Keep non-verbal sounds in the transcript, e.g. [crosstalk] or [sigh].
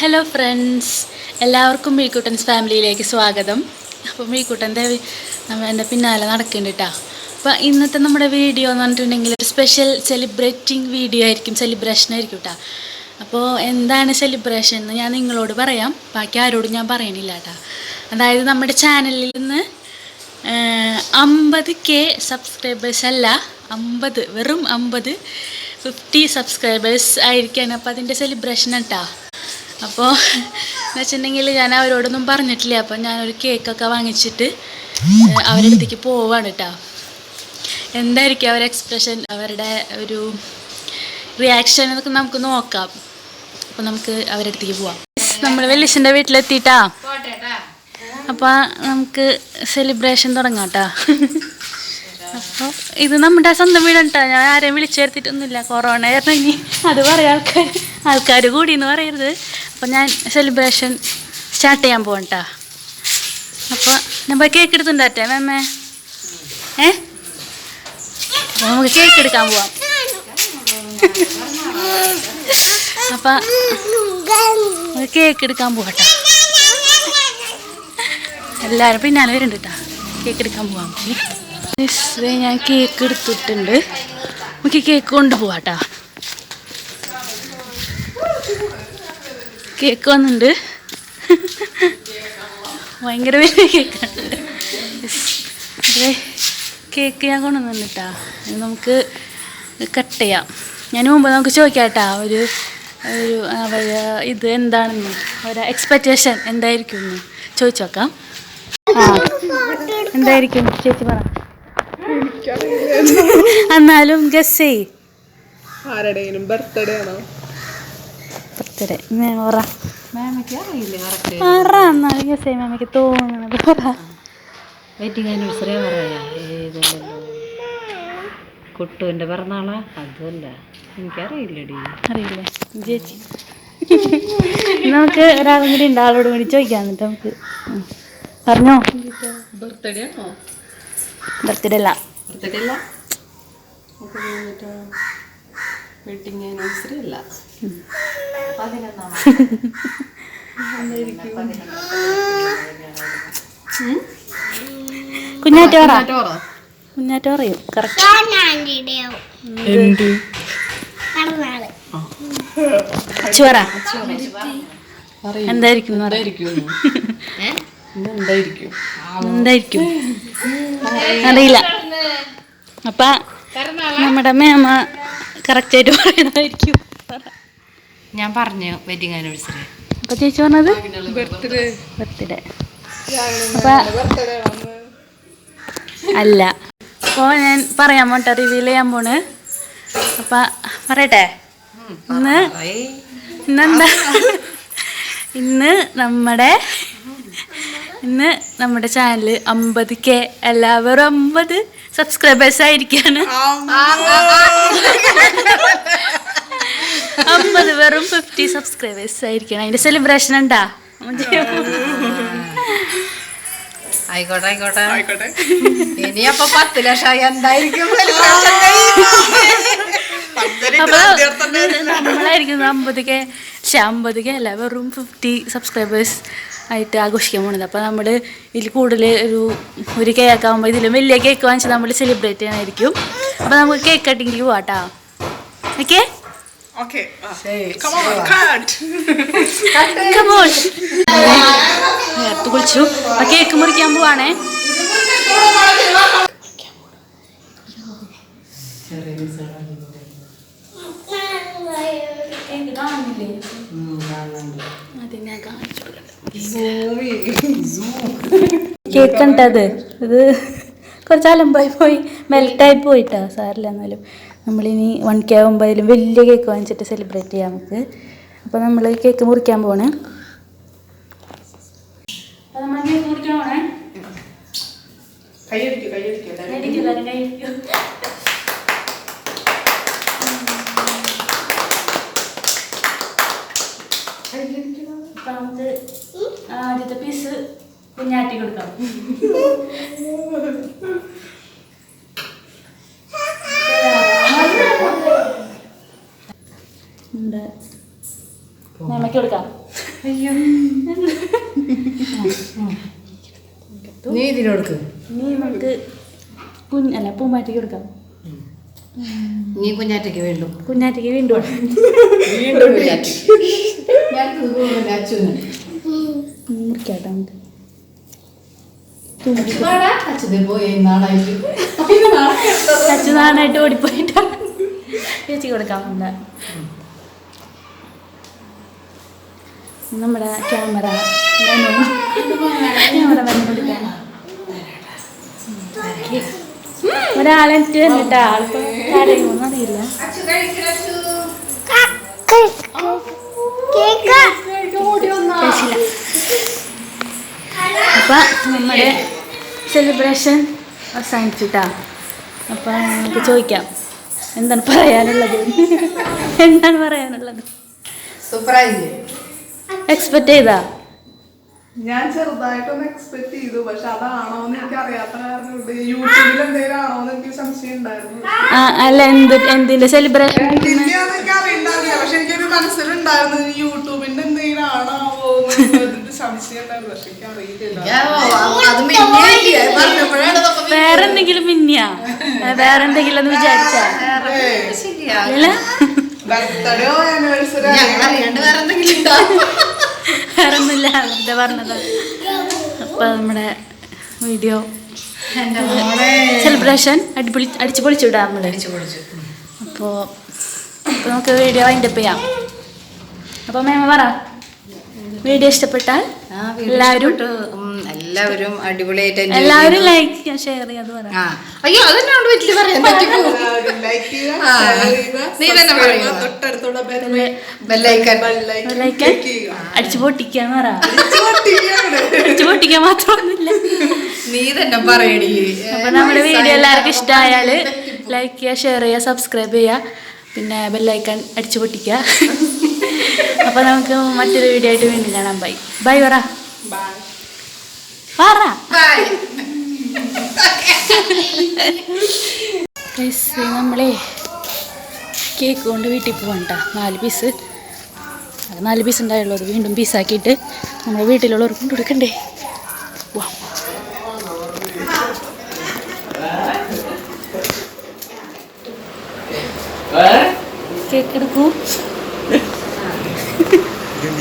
Hello friends എല്ലാവർക്കും മീക്കുട്ടൻസ് ഫാമിലിയിലേക്ക് സ്വാഗതം. അപ്പോൾ മീക്കുട്ടന്റെ എന്റെ പിന്നാലെ നടക്കുന്നുണ്ട് കേട്ടോ അപ്പോൾ ഇന്നത്തെ നമ്മുടെ വീഡിയോ എന്ന് പറഞ്ഞിട്ടുണ്ടെങ്കിൽ ഒരു സ്പെഷ്യൽ സെലിബ്രേറ്റിംഗ് വീഡിയോ ആയിരിക്കും സെലിബ്രേഷൻ ആയിരിക്കും കേട്ടോ അപ്പോൾ എന്താണ് സെലിബ്രേഷൻ എന്ന് ഞാൻ നിങ്ങളോട് പറയാം. ബാക്കി ആരോടും ഞാൻ പറയണില്ല കേട്ടോ അതായത് നമ്മുടെ ചാനലിൽ നിന്ന് അമ്പത് കെ സബ്സ്ക്രൈബേഴ്സ് അല്ല അമ്പത് വെറും അമ്പത് ഫിഫ്റ്റി സബ്സ്ക്രൈബേഴ്സ് ആയിരിക്കാണ്. അപ്പോൾ അതിന്റെ സെലിബ്രേഷൻ കേട്ടോ അപ്പോൾ എന്ന് വെച്ചിട്ടുണ്ടെങ്കിൽ ഞാൻ അവരോടൊന്നും പറഞ്ഞിട്ടില്ല. അപ്പം ഞാനൊരു കേക്കൊക്കെ വാങ്ങിച്ചിട്ട് അവരുടെ അടുത്തേക്ക് പോവാണ് കേട്ടോ എന്തായിരിക്കും അവരുടെ എക്സ്പ്രഷൻ അവരുടെ ഒരു റിയാക്ഷൻ എന്നൊക്കെ നമുക്ക് നോക്കാം. അപ്പം നമുക്ക് അവരുടെ അടുത്തേക്ക് പോവാം. നമ്മൾ വെല്ലിശന്റെ വീട്ടിലെത്തിയിട്ടാ അപ്പോൾ നമുക്ക് സെലിബ്രേഷൻ തുടങ്ങാം അപ്പോൾ ഇത് നമ്മുടെ സ്വന്തം വീടാണ് കേട്ടോ ഞാൻ ആരെയും വിളിച്ചു ചേർത്തിട്ടൊന്നുമില്ല കൊറോണ ഇറങ്ങി അത് പറയാം ആൾക്കാർ ആൾക്കാർ കൂടി എന്ന് പറയരുത്. അപ്പോൾ ഞാൻ സെലിബ്രേഷൻ സ്റ്റാർട്ട് ചെയ്യാൻ പോകണം കേട്ടോ അപ്പോൾ നമ്മൾ കേക്ക് എടുത്തുണ്ടാറ്റേ മേമ്മ ഏ? അപ്പോൾ നമുക്ക് കേക്ക് എടുക്കാൻ പോവാം. അപ്പം കേക്ക് എടുക്കാൻ പോകട്ടെ എല്ലാവരും പിന്നാലെ വരുന്നുണ്ട് കേട്ടോ കേക്ക് എടുക്കാൻ പോവാം. ഞാൻ കേക്ക് എടുത്തിട്ടുണ്ട്. നമുക്ക് കേക്ക് കൊണ്ടുപോവാട്ടാ കേക്ക് വന്നിട്ടുണ്ട് ഭയങ്കര വലിയ കേക്കാണ് കേക്ക് ഞാൻ കൊണ്ടുവന്നിട്ടാ. നമുക്ക് കട്ട് ചെയ്യാം. ഞാൻ മുമ്പ് നമുക്ക് ചോദിക്കാട്ടാ ഒരു ഒരു അവർ ഇത് എന്താണെന്ന് ഒരു എക്സ്പെക്റ്റേഷൻ എന്തായിരിക്കും എന്ന് ചോദിച്ചു നോക്കാം. എന്തായിരിക്കും? ചേച്ചി പറ. എന്നാലും ഗസ് ചെയ് ആരുടെയും ബർത്ത്ഡേ ആണോ? ബർത്ത്ഡേ പറ. പറ എന്നാലും ഗസ് ചെയ്യ മാമയ്ക്ക് തോന്നുന്നത്. പറ. വെഡിങ് ആനിവേഴ്സറി പറയാ. ഏതല്ലോ കുട്ടുവിന്റെ പിറന്നാളാ? അതുമല്ല. എനിക്കറിയില്ലടി. അറിയില്ലേ. ചേച്ചി. നമുക്ക് ഒരാളും കൂടി ഉണ്ട്. ആളോട് കൂടി ചോദിക്കാം എന്നിട്ട് നമുക്ക്. പറഞ്ഞോ. ബർത്ത്ഡേ ആണോ? ബർത്ത്ഡേ അല്ല. ബർത്ത്ഡേ അല്ല? വെഡിങ് ആനിവേഴ്സറി അല്ല. കറക്റ്റ് എന്തായിരിക്കും എന്തായിരിക്കും അറിയില്ല. അപ്പൊ നമ്മുടെ മേമ കറക്റ്റായിട്ട് പറയണമായിരിക്കും. പറ. ഞാൻ പറഞ്ഞു വെഡിങ് ആനിവേഴ്സറി അപ്പൊ ചേച്ചി പറഞ്ഞത്? ബർത്ത്ഡേ ബർത്ത്ഡേ അപ്പൊ അല്ല. അപ്പോൾ ഞാൻ പറയാൻ പോട്ടെ റിവീൽ ചെയ്യാൻ പോണ്. അപ്പൊ പറയട്ടെ? ഇന്ന് ഇന്നെന്താ? ഇന്ന് നമ്മുടെ ഇന്ന് നമ്മുടെ ചാനൽ അമ്പത് കെ എല്ലാവരും അമ്പത് സബ്സ്ക്രൈബേഴ്സ് ആയിരിക്കാണ്. അമ്പത് വെറും ഫിഫ്റ്റി സബ്സ്ക്രൈബേഴ്സ് ആയിരിക്കണം. അതിന്റെ സെലിബ്രേഷൻ ഉണ്ടാ? ആയിക്കോട്ടെ ആയിക്കോട്ടെ. ഇനി അപ്പൊ പത്ത് ലക്ഷം എന്തായിരിക്കും നമ്മളായിരിക്കും അമ്പത് കെ പക്ഷെ അമ്പത് കെ അല്ല വെറും ഫിഫ്റ്റി സബ്സ്ക്രൈബേഴ്സ് ആയിട്ട് ആഘോഷിക്കാൻ പോണത്. അപ്പോൾ നമ്മൾ ഇതിൽ കൂടുതൽ ഒരു ഒരു കേക്ക് ആകുമ്പോൾ ഇതിലും വലിയ കേക്ക് വാങ്ങിച്ച് നമ്മൾ സെലിബ്രേറ്റ് ചെയ്യാനായിരിക്കും. അപ്പോൾ നമുക്ക് കേക്ക് കട്ടിങ്ങിൽ പോവാട്ടാ. ഓക്കെ ഓക്കെ നേരത്തെ കുളിച്ചു. ആ കേക്ക് മുറിക്കാൻ പോവാണേ. [laughs] കേക്ക് കണ്ടത് ഇത് കുറച്ച് അലമ്പായി പോയി മെൽറ്റായി പോയിട്ടാ സാറില്ല എന്നാലും. നമ്മളിനി വൺ കെ ആകുമ്പോഴും വലിയ കേക്ക് വാങ്ങിച്ചിട്ട് സെലിബ്രേറ്റ് ചെയ്യാം നമുക്ക്. അപ്പോൾ നമ്മൾ കേക്ക് മുറിക്കാൻ പോണേ. കൈ കൈയടിക്കൂ കൈയടിക്കൂ, എല്ലാവരും കൈയടിക്കൂ. അപ്പോൾ നമുക്ക് ആദ്യത്തെ പീസ് കുഞ്ഞാറ്റി കൊടുക്കാം. അമ്മയ്ക്ക് കൊടുക്കാം. നീ നമുക്ക് പൂമ്പാറ്റയ്ക്ക് കൊടുക്കാം. നീ കുഞ്ഞാറ്റയ്ക്ക് വീണ്ടും. കുഞ്ഞാറ്റയ്ക്ക് വീണ്ടും വീണ്ടും മുറിക്കാട്ടോ നമുക്ക് അച്ഛനെ ഓടിപ്പോയിട്ട്. ചേച്ചി കൊടുക്കാം എന്താ? നമ്മുടെ ക്യാമറ. ക്യാമറ വന്നു കൊടുക്കാൻ. ഒരാളെ കരയുമോന്ന് അറിയില്ല. അപ്പൊ നമ്മുടെ സെലിബ്രേഷൻ അവസാനിച്ചിട്ടാ അപ്പൊ നമുക്ക് ചോദിക്കാം. എന്താണ് പറയാനുള്ളത്? എന്താണ് പറയാനുള്ളത്? സൂപ്പറായില്ലേ എക്സ്പെക്ട് ചെയ്താ? ഞാൻ ചെറുതായിട്ടൊന്ന് എക്സ്പെക്ട് ചെയ്തു. പക്ഷെ അതാണോ എന്ന് എനിക്ക് അറിയാത്ത യൂട്യൂബിൽ എന്തെങ്കിലും ആണോ എന്ന് എനിക്ക് സംശയം ഉണ്ടായിരുന്നു. അല്ല എന്ത് എന്തിന്റെ സെലിബ്രേഷൻ അറിയണ്ടാവില്ല പക്ഷെ എനിക്കൊരു മനസ്സിലുണ്ടായിരുന്നു യൂട്യൂബിന്റെ എന്തെങ്കിലും ആണാവോ എന്നൊരു സംശയം ഉണ്ടായിരുന്നു പക്ഷെ എനിക്ക് അറിയില്ല അത് മിന്നിയില്ലേ പറഞ്ഞപ്പോഴാണ് ഇതൊക്കെ വേറെ എന്തെങ്കിലും മിന്നിയാ? വേറെ എന്തെങ്കിലും എന്ന് വിചാരിച്ചാ? വേറൊന്നുമില്ല വെറുതെ പറഞ്ഞതാ. അപ്പൊ നമ്മുടെ വീഡിയോ സെലിബ്രേഷൻ അടിപൊളി അടിച്ചു പൊളിച്ചു വിടാം നമ്മൾ. അപ്പോ നമുക്ക് വീഡിയോ വൈൻഡപ്പ് ചെയ്യാം. അപ്പൊ മേമ പറ. വീഡിയോ ഇഷ്ടപ്പെട്ടാൽ ആ, വീഡിയോ എല്ലാവരും എല്ലാവരും അടിപൊളിയായിട്ട് എല്ലാവരും ലൈക്ക് ചെയ്യുക ഷെയർ ആ. അയ്യോ അതെന്നോട് വീട്ടിൽ പറയാൻ ചെയ്യുക നീ തന്നെ. ചെയ്യുക, ചെയ്യുക. അടിച്ചു പൊട്ടിക്കാന്ന് പറ. അടിച്ച് പൊട്ടിക്കാൻ മാത്രമൊന്നുമില്ല. നീ തന്നെ പറയടി. അപ്പോൾ നമ്മുടെ വീഡിയോ എല്ലാവർക്കും ഇഷ്ടമായാൽ ലൈക്ക് ചെയ്യുക ഷെയർ ചെയ്യുക സബ്സ്ക്രൈബ് ചെയ്യുക. പിന്നെ ബെല്ലൈക്കൺ അടിച്ചു പൊട്ടിക്കുക. അപ്പോൾ നമുക്ക് മറ്റൊരു വീഡിയോ ആയിട്ട് വീണ്ടും കാണാം. ബൈ ബൈ പറ. പറ നമ്മളേ കേക്ക് കൊണ്ട് വീട്ടിൽ പോവാം കേട്ടോ നാല് പീസ് അത് നാല് പീസ് ഉണ്ടായുള്ളൂ. അത് വീണ്ടും പീസാക്കിയിട്ട് നമ്മുടെ വീട്ടിലുള്ളവർക്ക് കൊണ്ട് കൊടുക്കണ്ടേ? വാ. കേക്ക് എടുക്കൂ ദാ, എടുക്ക് ഞാൻ പറയാം